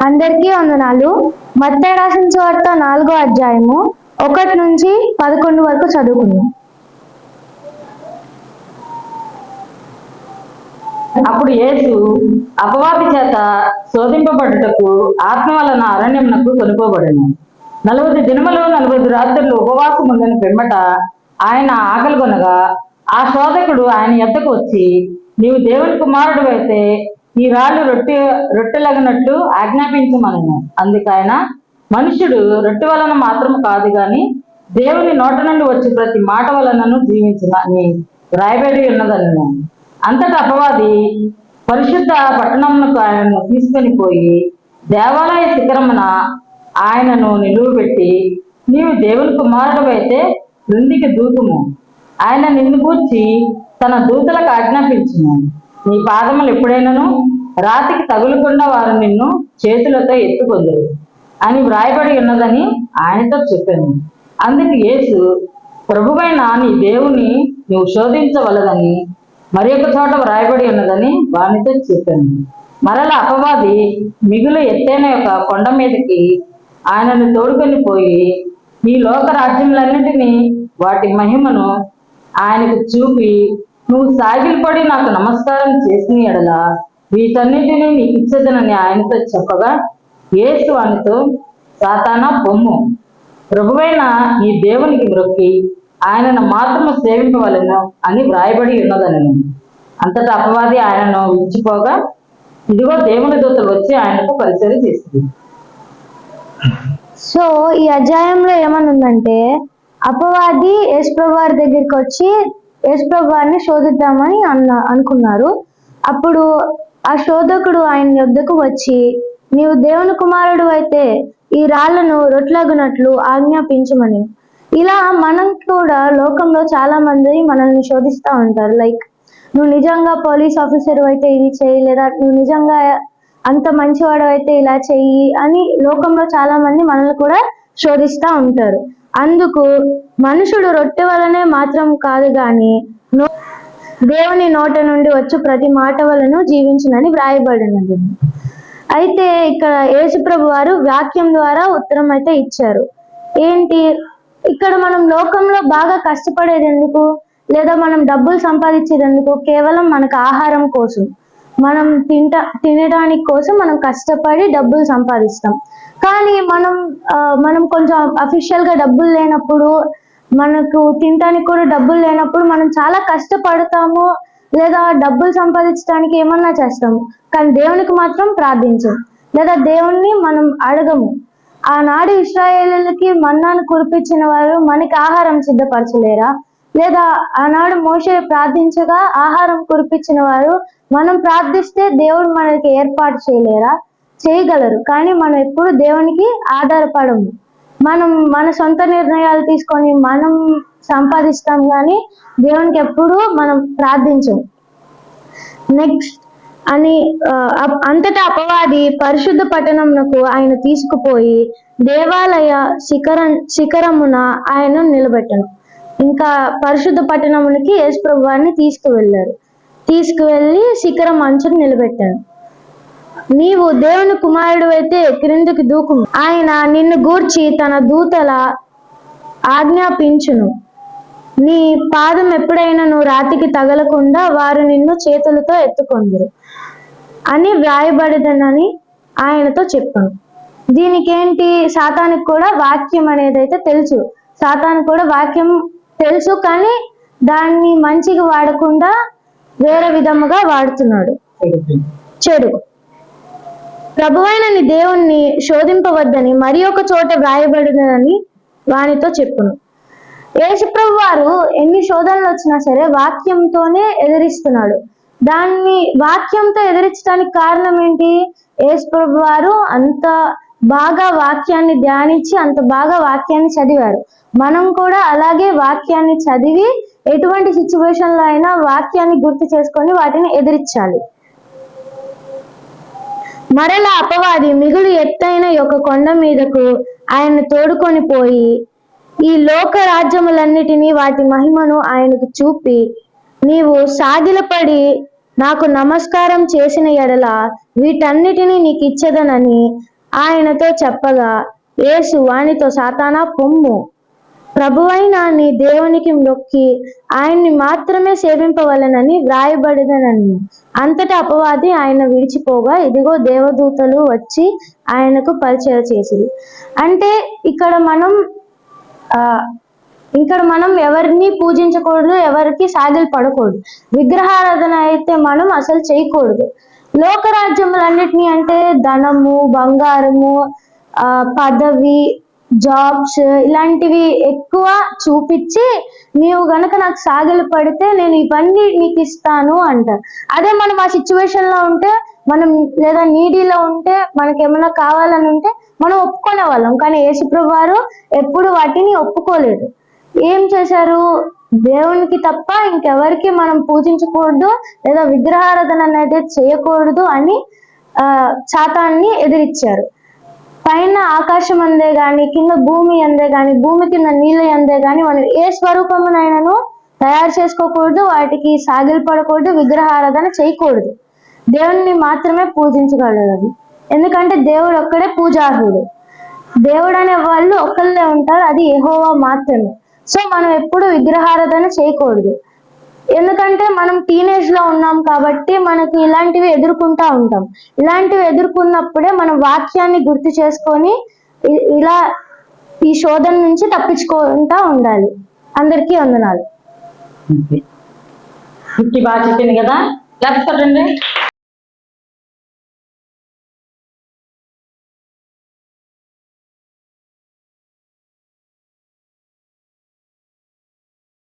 అందరికీ వందనాలు. మత్తయి రాసిన చోట నాలుగో అధ్యాయము ఒకటి నుంచి పదకొండు వరకు చదువుకున్నాం అప్పుడు యేసు అపవాది చేత శోధింపబడుటకు ఆత్మ వలన అరణ్యమునకు కొనుకోబడను. నలుగురు దినములు నలుగురు రాత్రులు ఉపవాసం ఉందని పిమ్మట ఆయన ఆకలి కొనగా ఆ శోధకుడు ఆయన ఎద్దకు వచ్చి నీవు దేవుని కుమారుడు అయితే ఈ రాళ్ళు రొట్టె రొట్టెలగినట్లు ఆజ్ఞాపించమనను. అందుకైన మనుష్యుడు మనుషుడు రొట్టె వలన మాత్రం కాదు గాని దేవుని నోట నుండి వచ్చి ప్రతి మాట వలనను జీవించిన అని రాయబడి ఉన్నదనను. అంతట అపవాది పరిశుద్ధ పట్టణమునకు ఆయనను తీసుకొని పోయి దేవాలయ శిఖరమున ఆయనను నిలువబెట్టి నీవు దేవుని కుమారుడు అయితే క్రిందికి దూకుము. ఆయన నిన్ను కూర్చి తన దూతలకు ఆజ్ఞాపించును. నీ పాదములు ఎప్పుడైనాను? రాతికి తగులకుండా వారు నిన్ను చేతులతో ఎత్తుకొందరు అని వ్రాయబడి ఉన్నదని ఆయనతో చెప్పాను. అందుకు యేసు ప్రభువైన నీ దేవుని నువ్వు శోధించవలదని మరి ఒక చోట వ్రాయబడి ఉన్నదని వానితో చెప్పాను. మరల అపవాది మిగులు ఎత్తైన యొక్క కొండ మీదకి ఆయనను తోడుకొని పోయి ఈ లోక రాజ్యములన్నిటినీ వాటి మహిమను ఆయనకు చూపి నువ్వు సాగిలపడి నాకు నమస్కారం చేసిన ఎడల వీటన్నిటిని నీకు ఇచ్చేదనని ఆయనతో చెప్పగా యేసు వానితో సాతానా పొమ్ము. ప్రభువైన ఈ దేవునికి మ్రొక్కి ఆయనను మాత్రము సేవింపవలను అని వ్రాయబడి ఉన్నదనను. అంతటా అపవాది ఆయనను విడిచిపోగా ఇదిగో దేవుని దూతలు వచ్చి ఆయనకు పరిచయం చేసింది సో ఈ అధ్యాయంలో ఏమనుందంటే అపవాది యేసు వారి దగ్గరికి వచ్చి యేసుప్రభు శోధిద్దామని అన్న అనుకున్నారు. అప్పుడు ఆ శోధకుడు ఆయన యొద్దకు వచ్చి నీవు దేవుని కుమారుడు అయితే ఈ రాళ్ళను రొట్లగునట్లు ఆజ్ఞాపించమని. ఇలా మనం కూడా లోకంలో చాలా మంది మనల్ని శోధిస్తూ ఉంటారు. లైక్ నువ్వు నిజంగా పోలీస్ ఆఫీసర్ అయితే ఇది చేయి లేదా నువ్వు నిజంగా అంత మంచివాడు అయితే ఇలా చెయ్యి అని లోకంలో చాలా మంది మనల్ని కూడా శోధిస్తూ ఉంటారు. అందుకు మనుషుడు రొట్టె వలనే మాత్రం కాదు గాని దేవుని నోట నుండి వచ్చి ప్రతి మాట వలన జీవించునని వ్రాయబడినది. అయితే ఇక్కడ యేసుప్రభు వారు వాక్యం ద్వారా ఉత్తరం అయితే ఇచ్చారు. ఏంటి? ఇక్కడ మనం లోకంలో బాగా కష్టపడేది ఎందుకు? లేదా మనం డబ్బులు సంపాదించేది ఎందుకు? కేవలం మనకు ఆహారం కోసం. మనం తింట తినడానికి కోసం మనం కష్టపడి డబ్బులు సంపాదిస్తాం. కానీ మనం మనం కొంచెం అఫీషియల్గా డబ్బులు లేనప్పుడు మనకు తినడానికి కూడా డబ్బులు లేనప్పుడు మనం చాలా కష్టపడతాము. లేదా డబ్బులు సంపాదించడానికి ఏమన్నా చేస్తాము. కానీ దేవునికి మాత్రం ప్రార్థించం. లేదా దేవుణ్ణి మనం అడగము. ఆనాడు ఇస్రాయేలులకి మన్నాను కురిపించిన వారు మనకి ఆహారం సిద్ధపరచలేరా? లేదా ఆనాడు మోషే ప్రార్థించగా ఆహారం కురిపించిన వారు మనం ప్రార్థిస్తే దేవుడు మనకి ఏర్పాటు చేయలేరా? చేయగలరు కానీ మనం ఎప్పుడు దేవునికి ఆధారపడము. మనం మన సొంత నిర్ణయాలు తీసుకొని మనం సంపాదిస్తాం కానీ దేవునికి ఎప్పుడు మనం ప్రార్థించము. నెక్స్ట్ అని అప్- అంతటా అపవాది పరిశుద్ధ పట్టణమునకు ఆయన తీసుకుపోయి దేవాలయ శిఖరం శిఖరమున ఆయన నిలబెట్టను. ఇంకా పరిశుద్ధ పట్టణమునికి యేసుప్రభు వారిని తీసుకువెళ్ళారు. తీసుకువెళ్ళి శిఖరం అంచును నిలబెట్టాడు నీవు దేవుని కుమారుడు అయితే క్రిందికి దూకు ఆయన నిన్ను గూర్చి తన దూతల ఆజ్ఞాపించును. నీ పాదం ఎప్పుడైనా నువ్వు రాతికి తగలకుండా వారు నిన్ను చేతులతో ఎత్తుకొందురు అని వ్రాయబడదనని ఆయనతో చెప్పాను. దీనికేంటి? సాతానికి కూడా వాక్యం అనేది అయితే తెలుసు. సాతానికి కూడా వాక్యం తెలుసు కానీ దాన్ని మంచిగా వాడకుండా వేరే విధముగా వాడుతున్నాడు. చెడు. ప్రభువైన నీ దేవుణ్ణి శోధింపవద్దని మరి ఒక చోట వ్రాయబడినదని వానితో చెప్పును. యేసుప్రభు వారు ఎన్ని శోధనలు వచ్చినా సరే వాక్యంతోనే ఎదిరిస్తున్నాడు. దాన్ని వాక్యంతో ఎదిరించడానికి కారణం ఏంటి? యేసుప్రభు వారు అంత బాగా వాక్యాన్ని ధ్యానించి అంత బాగా వాక్యాన్ని చదివారు. మనం కూడా అలాగే వాక్యాన్ని చదివి ఎటువంటి సిచ్యువేషన్లో అయినా వాక్యాన్ని గుర్తు చేసుకొని వాటిని ఎదిరించాలి. మరల అపవాది మిగులు ఎత్తైన యొక్క కొండ మీదకు ఆయన తోడుకొని పోయి ఈ లోక రాజ్యములన్నిటినీ వాటి మహిమను ఆయనకు చూపి నీవు సాగిలపడి నాకు నమస్కారం చేసిన ఎడల వీటన్నిటినీ నీకు ఇచ్చదనని ఆయనతో చెప్పగా యేసు వానితో సాతానా పొమ్ము. ప్రభువైన నీ దేవునికి మొక్కి ఆయన్ని మాత్రమే సేవింపవలనని వ్రాయబడిదనని అంతటా అపవాది ఆయన విడిచిపోగా ఇదిగో దేవదూతలు వచ్చి ఆయనకు పరిచయం చేసిరి. అంటే ఇక్కడ మనం ఆ ఇక్కడ మనం ఎవరిని పూజించకూడదు ఎవరికి సాగిలు పడకూడదు విగ్రహారాధన అయితే మనం అసలు చేయకూడదు. లోకరాజ్యములన్నిటినీ అంటే ధనము బంగారము ఆ పదవి జాబ్స్ ఇలాంటివి ఎక్కువ చూపించి నీవు గనక నాకు సాగిలు పడితే నేను ఇవన్నీ నీకు ఇస్తాను అంటారు అదే మనం ఆ సిచ్యువేషన్లో ఉంటే మనం లేదా నీడీలో ఉంటే మనకి ఏమైనా కావాలని ఉంటే మనం ఒప్పుకునే వాళ్ళం. కానీ యేసుప్రభు వారు ఎప్పుడు వాటిని ఒప్పుకోలేదు. ఏం చేశారు? దేవునికి తప్ప ఇంకెవరికి మనం పూజించకూడదు లేదా విగ్రహారాధన అనేది చేయకూడదు అని ఆ శాతాన్ని ఎదిరిచ్చారు. పైన ఆకాశం అందే గాని కింద భూమి అందే గాని భూమి కింద నీళ్ళ అందే గాని మనం ఏ స్వరూపమునైనాను తయారు చేసుకోకూడదు వాటికి సాగిలపడకూడదు విగ్రహారాధన చేయకూడదు. దేవుణ్ణి మాత్రమే పూజించగలదు ఎందుకంటే దేవుడు ఒక్కడే పూజార్హుడు. దేవుడు అనే వాళ్ళు ఒక్కళ్ళే ఉంటారు అది ఎహోవా మాత్రమే. సో మనం ఎప్పుడు విగ్రహారాధన చేయకూడదు. ఎందుకంటే మనం టీనేజ్లో ఉన్నాం కాబట్టి మనకి ఇలాంటివి ఎదుర్కొంటా ఉంటాం. ఇలాంటివి ఎదుర్కొన్నప్పుడే మనం వాక్యాన్ని గుర్తు చేసుకొని ఇలా ఈ శోధన నుంచి తప్పించుకుంటా ఉండాలి. అందరికీ వందనాలు. బాగా చెప్పింది కదా? లేకపోతే